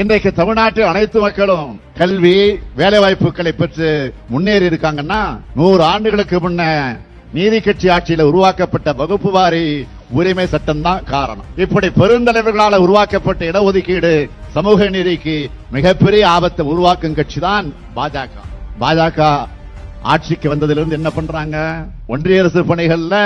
இன்றைக்கு தமிழ்நாட்டில் அனைத்து மக்களும் கல்வி வேலை வாய்ப்புகளை பெற்று முன்னேறி இருக்காங்கன்னா நூறு ஆண்டுகளுக்கு முன்ன நீதி கட்சி ஆட்சியில உருவாக்கப்பட்ட வகுப்பு வாரி உரிமை சட்டம் தான் காரணம். இப்படி பெருந்தலைவர்களால் உருவாக்கப்பட்ட இடஒதுக்கீடு சமூக நீதிக்கு மிகப்பெரிய ஆபத்தை உருவாக்கும் கட்சி தான் பாஜக. பாஜக ஆட்சிக்கு வந்ததிலிருந்து என்ன பண்றாங்க? ஒன்றிய அரசு பணிகள்ல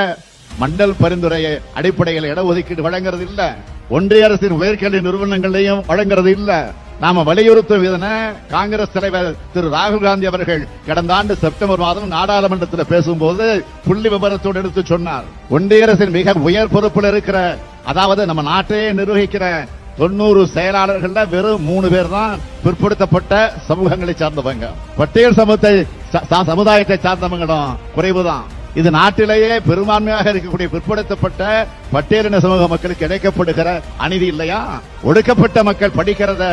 மண்டல் பரிந்துரை அடிப்படையில் இடஒதுக்கீடு வழங்குறது இல்லை. ஒன்றிய அரசின் உயர்கல்வி நிறுவனங்களையும் வழங்குறது இல்ல. நாம வலியுறுத்தும் இதன காங்கிரஸ் தலைவர் திரு ராகுல் காந்தி அவர்கள் கடந்த ஆண்டு செப்டம்பர் மாதம் நாடாளுமன்றத்தில் பேசும்போது புள்ளி விவரத்தோடு எடுத்து சொன்னார். ஒன்றிய அரசின் மிக உயர் பொறுப்பில் இருக்கிற அதாவது நம்ம நாட்டையே நிர்வகிக்கிற தொண்ணூறு செயலாளர்கள்ல வெறும் மூணு பேர் தான் பிற்படுத்தப்பட்ட சமூகங்களை சார்ந்தவங்க. பட்டியல் சமூகத்தை ச- சமுதாயத்தை சார்ந்தவங்களும் குறைவுதான். இது நாட்டிலேயே பெரும்பான்மையாக இருக்கக்கூடிய பிற்படுத்தப்பட்ட பட்டியலின சமூக மக்களுக்கு இணைக்கப்படுகிற அநீதி இல்லையா? ஒடுக்கப்பட்ட மக்கள் படிக்கிறத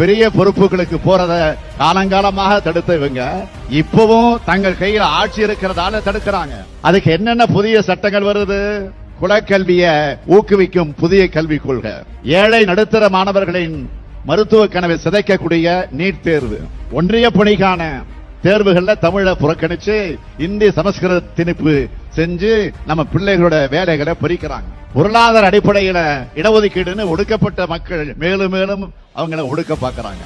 பெரிய பொறுப்புகளுக்கு போறத காலங்காலமாக தடுத்த இவங்க இப்பவும் தங்கள் கையில் ஆட்சி இருக்கிறதால தடுக்கிறாங்க. அதுக்கு என்னென்ன புதிய சட்டங்கள் வருது? குலக்கல்விய ஊக்குவிக்கும் புதிய கல்விக் கொள்கை. ஏழை நடுத்தர மாணவர்களின் மருத்துவ கனவை சிதைக்கக்கூடிய நீட் தேர்வு. ஒன்றிய பணிக்கான தேர்வுகள்ல தமிழை புறக்கணிச்சு இந்தி சமஸ்கிருத திணிப்பு செஞ்சு நம்ம பிள்ளைகளோட வேலைகளை பறிக்கிறாங்க. பொருளாதார அடிப்படையில இடஒதுக்கீடுன்னு ஒடுக்கப்பட்ட மக்கள் மேலும் மேலும் அவங்கள ஒடுக்க பாக்குறாங்க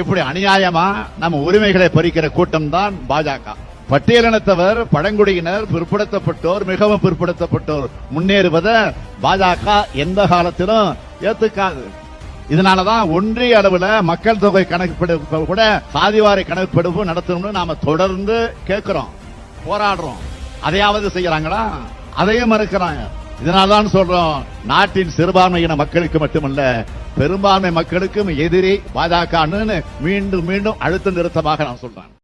இப்படி அநியாயமா நம்ம உரிமைகளை பறிக்கிற கூட்டம் தான் பாஜக. பட்டியலினத்தவர் பழங்குடியினர் பிற்படுத்தப்பட்டோர் மிகவும் பிற்படுத்தப்பட்டோர் முன்னேறுவதை பாஜக எந்த காலத்திலும் ஏத்துக்காது. இதனாலதான் ஒன்றிய அளவில் மக்கள் தொகை கணக்கெடுப்பு கூட சாதிவாரி கணக்கெடுப்பு நடத்தணும்னு நாம தொடர்ந்து கேட்கிறோம் போராடுறோம். அதையாவது செய்யறாங்களா? அதையும் மறுக்கிறாங்க. இதனால்தான் சொல்றோம் நாட்டின் சிறுபான்மையின மக்களுக்கு மட்டுமல்ல பெரும்பான்மை மக்களுக்கும் எதிரி பாஜக மீண்டும் மீண்டும் அழுத்த நிறுத்தமாக நான் சொல்றேன்.